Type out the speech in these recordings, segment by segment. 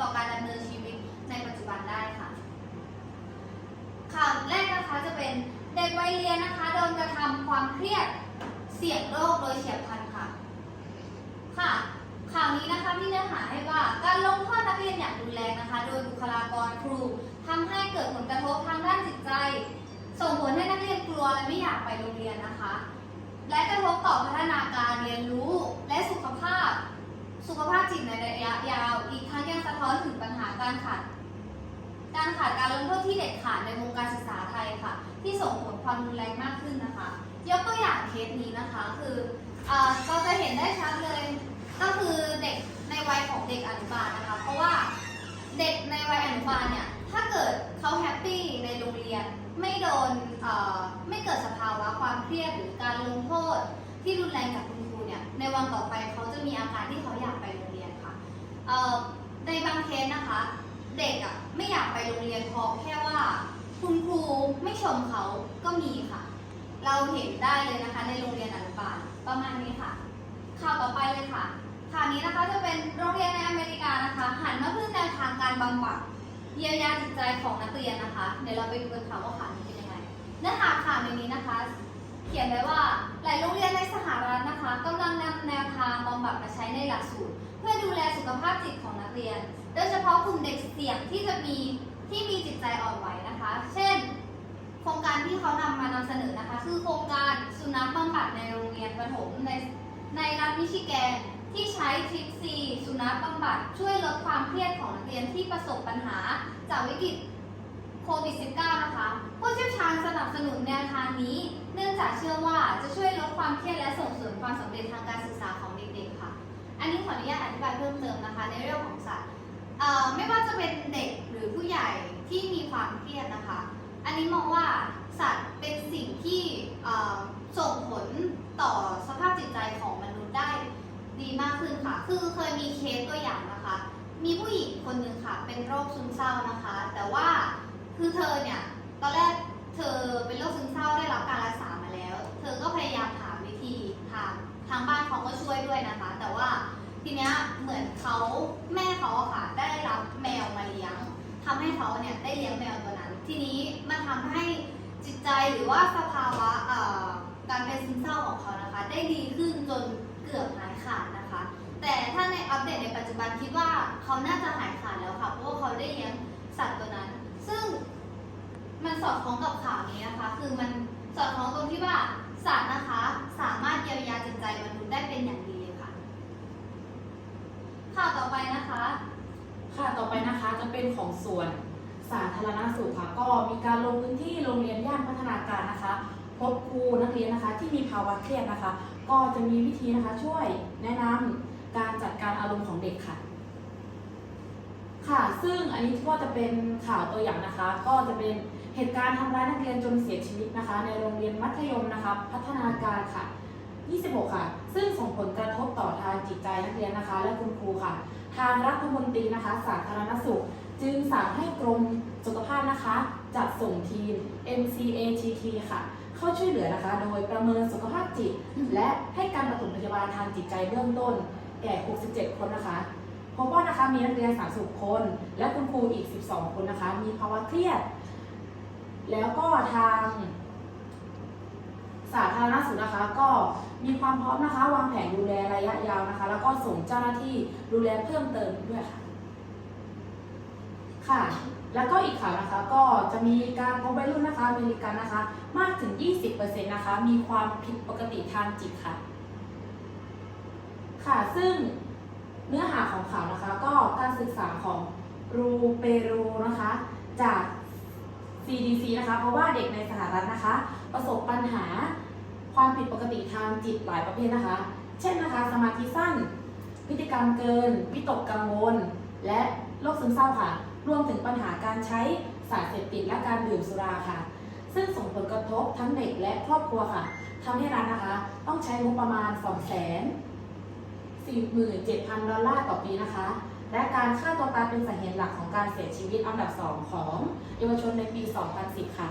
ต่อการดำเนินชีวิตในปัจจุบันได้ค่ะข่าวแรกนะคะจะเป็นเด็กวัยเรียนนะคะโดนกระทำความเครียดเสี่ยงโรคโดยเฉียบพลันค่ะ ค่ะ ข่าวนี้นะคะที่เนื้อหาให้ว่าการลงโทษนักเรียนอย่างรุนแรงนะคะ โดยบุคลากรครู ทำให้เกิดผลกระทบทางด้านจิตใจ ส่งผลให้นักเรียนกลัวและไม่อยากไปโรงเรียนนะคะ และกระทบต่อพัฒนาการเรียนรู้และสุขภาพ สุขภาพจิตในระยะยาว อีกทั้งยังสะท้อนถึงปัญหาการขาดการขาดการลงโทษที่เด็ดขาดในวงการศึกษาไทยค่ะ ที่ส่งผลความรุนแรงมากขึ้นนะคะ ยกตัวอย่างเคสนี้นะคะคือเราจะเห็นได้ชัดเลย ก็คือเด็กในวัยของเด็กอนุบาลนะคะ เพราะว่าเด็กในวัยอนุบาลเนี่ยถ้าเกิดเขาแฮปปี้ในโรงเรียนไม่โดนไม่เกิดสภาวะความเครียดหรือการลงโทษที่รุนแรงจากคุณครู เนี่ยในวันต่อไปเขาจะมีอาการที่เขาอยากไปโรงเรียนค่ะเออในบางเคสนะคะ เด็กอะไม่อยากไปโรงเรียนเพราะแค่ว่าคุณครูไม่ชมเขาก็มีค่ะ เราเห็นได้เลยนะคะ ในโรงเรียนอนุบาลประมาณนี้ค่ะข่าวต่อไปเลยค่ะข่าวนี้นะคะจะเป็นโรงเรียนในอเมริกานะคะหันมาพึ่งแนวทางการบำบัดเยียวยาจิตใจของนักเรียนนะคะ เดี๋ยวเราไปดูกันค่ะว่าข่าวนี้เป็นยังไงเนื้อหาข่าวในนี้นะคะ เขียนไว้ว่าหลายโรงเรียนในสหรัฐนะคะ ทางบำบัดมาใช้ในหลักสูตร เพื่อดูแลสุขภาพจิตของนักเรียน โดยเฉพาะกลุ่มเด็กเสี่ยงที่จะมีที่มีจิตใจอ่อนไหวนะคะ เช่น โครงการที่เขานำมานำเสนอนะคะ คือโครงการสุนัขบำบัดในโรงเรียนประถมในในรัฐมิชิแกนที่ใช้ทริปซีสุนัขบำบัดช่วยลดความเครียดของนักเรียนที่ประสบปัญหาจากวิกฤตโควิด -19 นะคะ ผู้เชี่ยวชาญสนับสนุนแนวทางนี้ เนื่องจากเชื่อว่าจะช่วยลดความเครียดและส่งเสริมความสำเร็จทางการศึกษาของเด็กๆค่ะ อันนี้ขออนุญาตอธิบายเพิ่มเติมนะคะ ในเรื่องของสัตว์ไม่ว่าจะเป็นเด็กหรือผู้ใหญ่ที่มีความเครียดนะคะ อันนี้มองว่าสัตว์เป็นสิ่งที่ส่งผลต่อสภาพจิตใจของมนุษย์ได้ดีมากขึ้นค่ะ คือเคยมีเคสตัวอย่างนะคะ มีผู้หญิงคนหนึ่งค่ะ เป็นโรคซึมเศร้านะคะ แต่ว่าคือเธอเนี่ย ตอนแรกเธอเป็นโรคซึมเศร้าได้ ใจหรือว่าสภาวะการเป็นซึมเศร้าของเขานะคะ ได้ดีขึ้นจนเกือบหายขาดนะคะ แต่ถ้าในอัปเดตในปัจจุบันคิดว่าเขาน่าจะหายขาดแล้วค่ะเพราะว่าเขาได้เลี้ยงสัตว์ตัวนั้น ซึ่งมันสอดคล้องกับข่าวนี้นะคะ คือมันสอดคล้องตรงที่ว่าสัตว์นะคะ สามารถเยียวยาจิตใจมนุษย์ได้เป็นอย่างดีเลยค่ะข่าวต่อไปนะคะค่ะต่อไปนะคะจะเป็นของส่วน สาธารณสุขค่ะก็มีการลงพื้นที่โรงเรียนย่านพัฒนาการนะคะ พบครูนักเรียนนะคะ ที่มีภาวะเครียดนะคะ ก็จะมีวิธีนะคะช่วยแนะนำการจัดการอารมณ์ของเด็กค่ะ ค่ะ ซึ่งอันนี้ก็จะเป็นข่าวตัวอย่างนะคะ ก็จะเป็นเหตุการณ์ทำร้ายนักเรียนจนเสียชีวิตนะคะ ในโรงเรียนมัธยมนะคะ พัฒนาการค่ะ 26 ค่ะ ซึ่งส่งผลกระทบต่อทางจิตใจนักเรียนนะคะ และคุณครูค่ะ ทางรัฐมนตรีนะคะ สาธารณสุข จึงสั่งให้กรมสุขภาพนะคะจัดส่งทีม MCATT ค่ะ เข้าช่วยเหลือนะคะ โดยประเมินสุขภาพจิต และให้การปฐมพยาบาลทางจิตใจเบื้องต้น แก่ 67 คนนะคะพบว่านะคะมีนักเรียน 30 คน และคุณครูอีก 12 คนนะคะ มีภาวะเครียด แล้วก็ทางสาธารณสุขนะคะก็มีความพร้อมนะคะ วางแผนดูแลระยะยาวนะคะ แล้วก็ส่งเจ้าหน้าที่ดูแลเพิ่มเติมด้วยค่ะ ค่ะ แล้วก็อีกข่าวนะคะก็จะมีการพบวัยรุ่นนะคะอเมริกันนะคะ มากถึง 20%นะคะ มีความผิดปกติทางจิตค่ะ ค่ะ ซึ่งเนื้อหาของข่าวนะคะ ก็การศึกษาของรูเปรูนะคะ จาก CDC นะคะ เพราะว่าเด็กในสหรัฐนะคะ ประสบปัญหาความผิดปกติทางจิตหลายประเภทนะคะ เช่นนะคะ สมาธิสั้น พฤติกรรมเกิน วิตกกังวล และโรคซึมเศร้าค่ะ รวมถึงปัญหาการใช้สารเสพติดและการดื่มสุราค่ะ ซึ่งส่งผลกระทบทั้งเด็กและครอบครัวค่ะทำให้รัฐนนะคะ ต้องใช้งบประมาณ2 0 0 0 0 47,000 ดอลลาร์ต่อปีนะคะ และการฆ่าตัวตายเป็นสาเหตุหลักของการเสียชีวิตอันดับ 2 ของเยาวชนในปี 2010 ค่ะ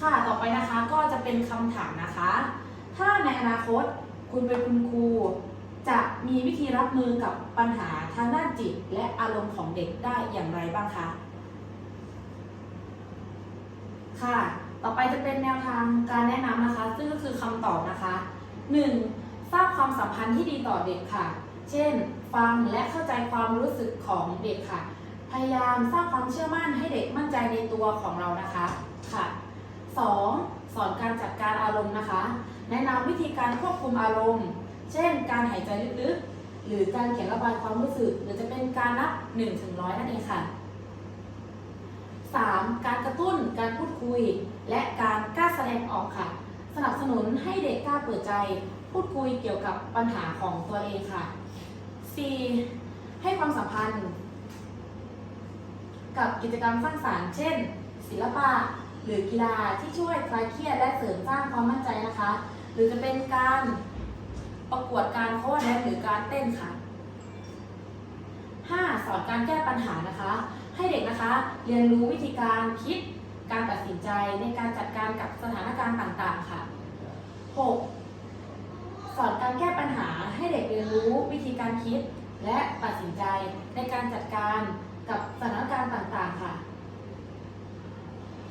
ค่ะต่อไปนะคะก็จะเป็นคำถามนะคะ ถ้าในอนาคตคุณเป็นคุณครู จะมีวิธีรับมือกับปัญหาทางด้านจิตและอารมณ์ของเด็กได้อย่างไรบ้างคะ ค่ะ ต่อไปจะเป็นแนวทางการแนะนำนะคะ ซึ่งก็คือคำตอบนะคะ 1. สร้างความสัมพันธ์ที่ดีต่อเด็กค่ะ เช่น ฟังและเข้าใจความรู้สึกของเด็กค่ะ พยายามสร้างความเชื่อมั่นให้เด็กมั่นใจในตัวของเรานะคะค่ะ 2. สอนการจัดการอารมณ์นะคะ แนะนำวิธีการควบคุมอารมณ์ เช่น การหายใจลึกๆ หรือการเขียนระบายความรู้สึก หรือจะเป็นการนับ1ถึง100นั่นเองค่ะ 3. การกระตุ้น การพูดคุย และการกล้าแสดงออกค่ะ สนับสนุนให้เด็กกล้าเปิดใจ พูดคุยเกี่ยวกับปัญหาของตัวเองค่ะ 4. ให้ความสัมพันธ์ กับกิจกรรมสร้างสรรค์ เช่น ศิลปะ หรือกีฬาที่ช่วยคลายเครียดและเสริมสร้างความมั่นใจนะคะ หรือจะเป็นการ ประกวดการโค้ดและหรือการเต้นค่ะ 5. สอนการแก้ปัญหานะคะ ให้เด็กนะคะ เรียนรู้วิธีการคิดการตัดสินใจในการจัดการกับสถานการณ์ต่างๆค่ะ 6. สอนการแก้ปัญหาให้เด็กเรียนรู้วิธีการคิด และตัดสินใจในการจัดการกับสถานการณ์ต่างๆค่ะ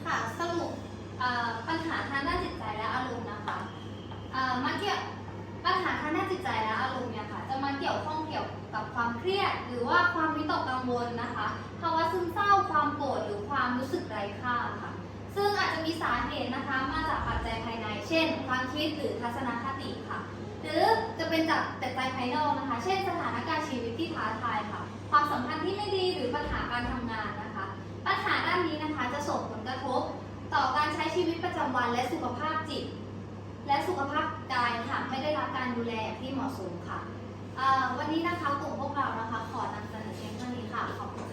ค่ะสรุป เครียด หรือว่าความวิตกกังวลนะคะภาวะซึมเศร้าความโกรธหรือความรู้สึกไร้ค่าค่ะ ซึ่งอาจจะมีสาเหตุนะคะมาจากปัจจัยภายใน เช่น ความคิดหรือทัศนคติค่ะ หรือจะเป็นจากปัจจัยภายนอกนะคะ เช่น สถานการณ์ชีวิตที่ท้าทายค่ะ ความสัมพันธ์ที่ไม่ดีหรือปัญหาการทำงานนะคะ ปัญหาด้านนี้นะคะจะส่งผลกระทบ ต่อการใช้ชีวิตประจำวันและสุขภาพจิต และสุขภาพกายหากไม่ได้รับการดูแลอย่างที่เหมาะสมค่ะ วันนี้นะคะกลุ่มพวกเรานะคะ ขอนำเสนอเพียงเท่านี้ค่ะ ขอบคุณ